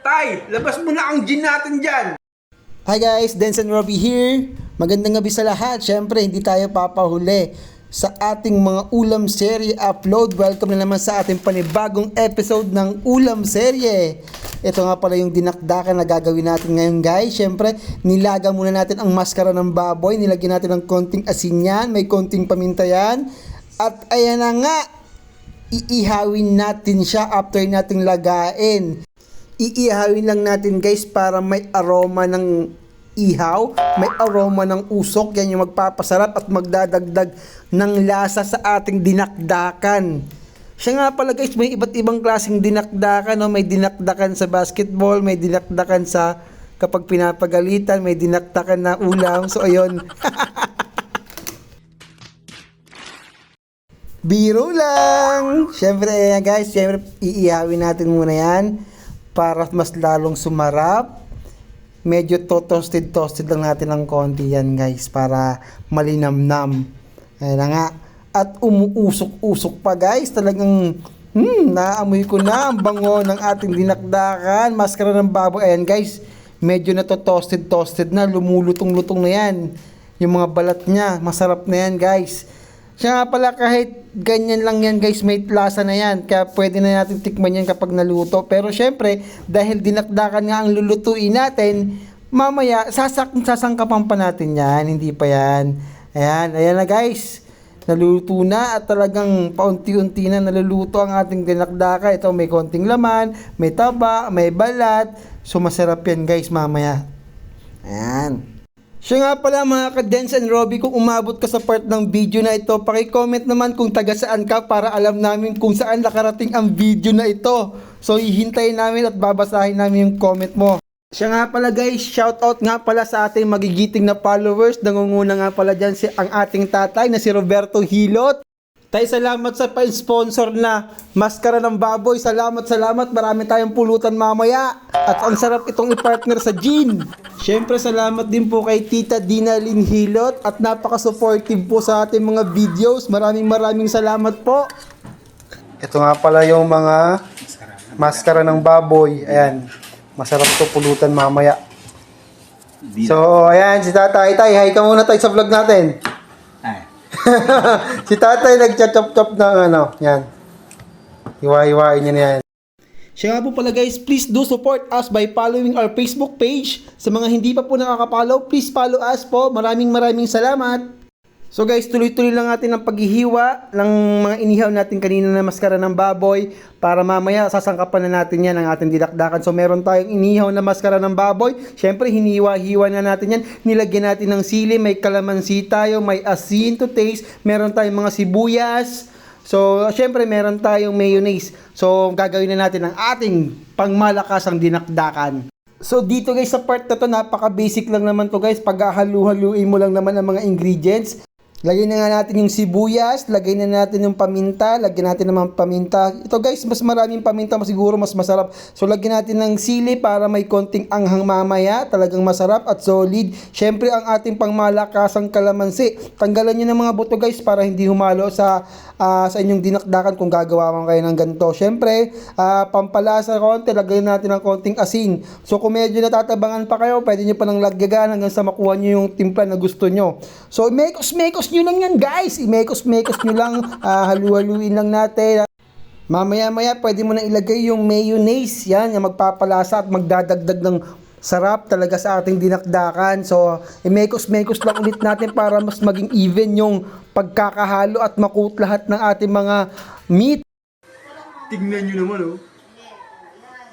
Tay, labas mo na ang gin natin dyan. Hi guys, Denson Robbie here. Magandang gabi sa lahat. Siyempre, hindi tayo papahuli sa ating mga ulam serye upload. Welcome na naman sa ating panibagong episode ng ulam serye. Ito nga pala yung dinakdakan na gagawin natin ngayon guys. Siyempre, nilaga muna natin ang maskara ng baboy. Nilagyan natin ng konting asin yan. May konting paminta yan. At ayan na nga, iihawin natin siya after nating lagain iihawin lang natin guys para may aroma ng ihaw, may aroma ng usok, yan yung magpapasarap at magdadagdag ng lasa sa ating dinakdakan. Siya nga pala guys, may iba't ibang klaseng dinakdakan, no? may dinakdakan sa basketball, may dinakdakan sa kapag pinapagalitan, may dinakdakan na ulam. So ayun. Biro lang! Siyempre, guys, siyempre iihawin natin muna yan para mas lalong sumarap. Medyo to toasted toasted lang natin ng konti yan guys para malinamnam. Ayan na nga. At umuusok-usok pa guys. Talagang hmm, naamoy ko na ang bango ng ating dinakdakan. Maskara ng baboy. Ayan guys. Medyo na to toasted toasted na. Lumulutong-lutong na yan. Yung mga balat niya. Masarap na yan guys. Siya nga pala kahit ganyan lang yan guys, may lasa na yan. Kaya pwede na natin tikman yan kapag naluto. Pero syempre, dahil dinakdakan nga ang lulutuin natin, mamaya sasak sasangkapan pa natin yan. Hindi pa yan. Ayan, ayan na guys. Naluto na at talagang paunti-unti na naluluto ang ating dinakdaka. Ito may konting laman, may taba, may balat. So masarap yan guys mamaya. Ayan. Siya nga pala mga ka-Dens and Robby, kung umabot ka sa part ng video na ito, paki-comment naman kung taga saan ka para alam namin kung saan nakarating ang video na ito. So hihintayin namin at babasahin namin yung comment mo. Siya nga pala guys, shoutout nga pala sa ating magigiting na followers. Nangunguna nga pala dyan si, ang ating tatay na si Roberto Hilot. Tay, salamat sa pa-sponsor na maskara ng baboy. Salamat, salamat. Marami tayong pulutan mamaya. At ang sarap itong i-partner sa gin. Siyempre, salamat din po kay Tita Dina Lynn Hilot at napaka-supportive po sa ating mga videos. Maraming maraming salamat po. Ito nga pala yung mga maskara ng baboy. Ayan. Masarap to pulutan mamaya. So, ayan, si Tatay. Tay, hi ka muna tayo sa vlog natin. Si tatay nagcha-chop-chop ng ano, yan. Hiwa-hiwain niya na yan. Siya nga po pala guys, please do support us by following our Facebook page. Sa mga hindi pa po nakaka-follow, please follow us po. Maraming maraming salamat. So guys, tuloy-tuloy lang natin ang paghihiwa ng mga inihaw natin kanina na maskara ng baboy para mamaya sasangkapan na natin yan ang ating didakdakan. So meron tayong inihaw na maskara ng baboy. Siyempre, hiniwa-hiwa na natin yan. Nilagyan natin ng sili, may kalamansi tayo, may asin to taste. Meron tayong mga sibuyas. So, syempre, meron tayong mayonnaise. So, gagawin na natin ang ating pangmalakasang dinakdakan. So dito guys sa part na to napaka-basic lang naman to guys. Paghahalu-haluin mo lang naman ang mga ingredients. Lagyan na nga natin yung sibuyas, lagyan na natin yung paminta, lagyan natin naman paminta. Ito guys, mas maraming paminta, mas siguro mas masarap. So lagyan natin ng sili para may konting anghang mamaya, talagang masarap at solid. Syempre ang ating pangmalakasang kalamansi. Tanggalan nyo ng mga buto guys para hindi humalo sa ah, sa inyong dinakdakan kung gagawa man kayo ng ganito. Syempre, ah, pampalasa konti, lagyan natin ng konting asin. So kung medyo natatabangan pa kayo, pwede nyo pa nang lagyagan hanggang sa makuha nyo yung timpla na gusto nyo. So mekos-mekos nyo lang yan guys. I-mekos-mekos nyo lang, ah, halu-haluin lang natin. Mamaya-maya pwede mo na ilagay yung mayonnaise. Yan, yung magpapalasa at magdadagdag ng sarap talaga sa ating dinakdakan. So, i-mekos-mekos lang ulit natin para mas maging even yung pagkakahalo at makut lahat ng ating mga meat. Tingnan nyo naman oh.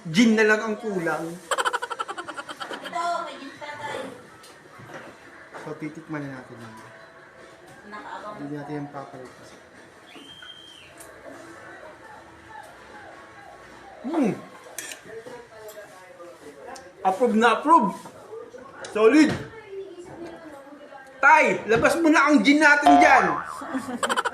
Gin na lang ang kulang. So, titikman na natin yan. Hindi natin yung papalipas. Hmm. Approve na approve. Solid. Tay, labas mo na ang gin natin dyan.